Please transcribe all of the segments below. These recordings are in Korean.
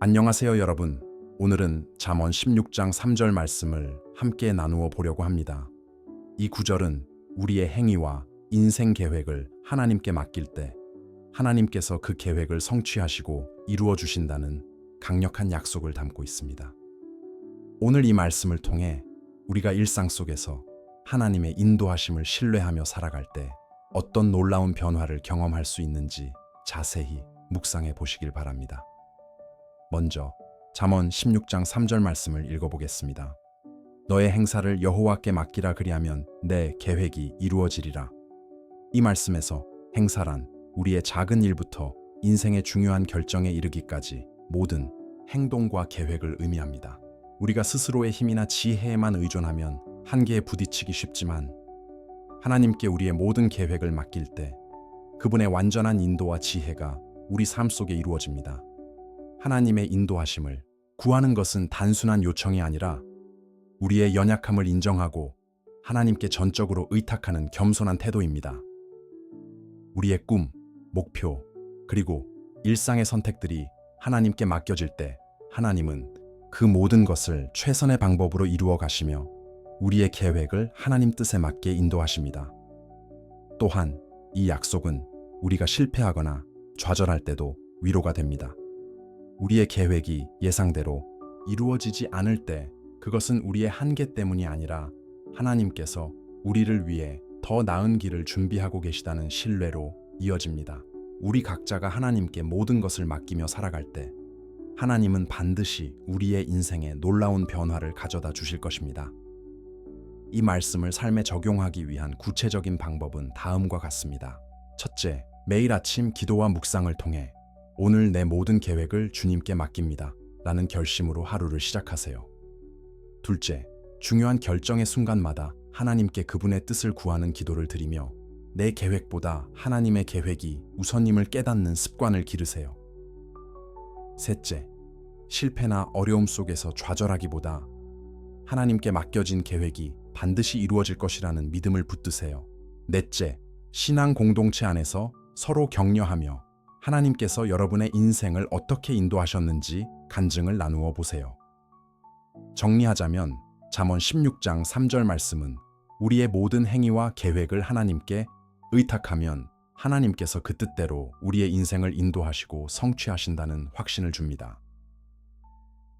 안녕하세요, 여러분. 오늘은 잠언 16장 3절 말씀을 함께 나누어 보려고 합니다. 이 구절은 우리의 행위와 인생 계획을 하나님께 맡길 때 하나님께서 그 계획을 성취하시고 이루어 주신다는 강력한 약속을 담고 있습니다. 오늘 이 말씀을 통해 우리가 일상 속에서 하나님의 인도하심을 신뢰하며 살아갈 때 어떤 놀라운 변화를 경험할 수 있는지 자세히 묵상해 보시길 바랍니다. 먼저 잠언 16장 3절 말씀을 읽어보겠습니다. 너의 행사를 여호와께 맡기라 그리하면 내 계획이 이루어지리라. 이 말씀에서 행사란 우리의 작은 일부터 인생의 중요한 결정에 이르기까지 모든 행동과 계획을 의미합니다. 우리가 스스로의 힘이나 지혜에만 의존하면 한계에 부딪히기 쉽지만 하나님께 우리의 모든 계획을 맡길 때 그분의 완전한 인도와 지혜가 우리 삶 속에 이루어집니다. 하나님의 인도하심을 구하는 것은 단순한 요청이 아니라 우리의 연약함을 인정하고 하나님께 전적으로 의탁하는 겸손한 태도입니다. 우리의 꿈, 목표, 그리고 일상의 선택들이 하나님께 맡겨질 때 하나님은 그 모든 것을 최선의 방법으로 이루어 가시며 우리의 계획을 하나님 뜻에 맞게 인도하십니다. 또한 이 약속은 우리가 실패하거나 좌절할 때도 위로가 됩니다. 우리의 계획이 예상대로 이루어지지 않을 때 그것은 우리의 한계 때문이 아니라 하나님께서 우리를 위해 더 나은 길을 준비하고 계시다는 신뢰로 이어집니다. 우리 각자가 하나님께 모든 것을 맡기며 살아갈 때 하나님은 반드시 우리의 인생에 놀라운 변화를 가져다 주실 것입니다. 이 말씀을 삶에 적용하기 위한 구체적인 방법은 다음과 같습니다. 첫째, 매일 아침 기도와 묵상을 통해 오늘 내 모든 계획을 주님께 맡깁니다. 라는 결심으로 하루를 시작하세요. 둘째, 중요한 결정의 순간마다 하나님께 그분의 뜻을 구하는 기도를 드리며 내 계획보다 하나님의 계획이 우선임을 깨닫는 습관을 기르세요. 셋째, 실패나 어려움 속에서 좌절하기보다 하나님께 맡겨진 계획이 반드시 이루어질 것이라는 믿음을 붙드세요. 넷째, 신앙 공동체 안에서 서로 격려하며 하나님께서 여러분의 인생을 어떻게 인도하셨는지 간증을 나누어 보세요. 정리하자면 잠언 16장 3절 말씀은 우리의 모든 행위와 계획을 하나님께 의탁하면 하나님께서 그 뜻대로 우리의 인생을 인도하시고 성취하신다는 확신을 줍니다.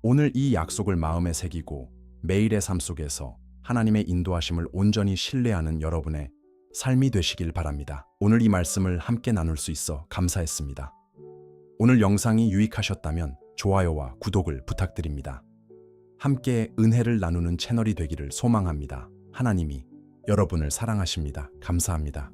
오늘 이 약속을 마음에 새기고 매일의 삶 속에서 하나님의 인도하심을 온전히 신뢰하는 여러분의 삶이 되시길 바랍니다. 오늘 이 말씀을 함께 나눌 수 있어 감사했습니다. 오늘 영상이 유익하셨다면 좋아요와 구독을 부탁드립니다. 함께 은혜를 나누는 채널이 되기를 소망합니다. 하나님이 여러분을 사랑하십니다. 감사합니다.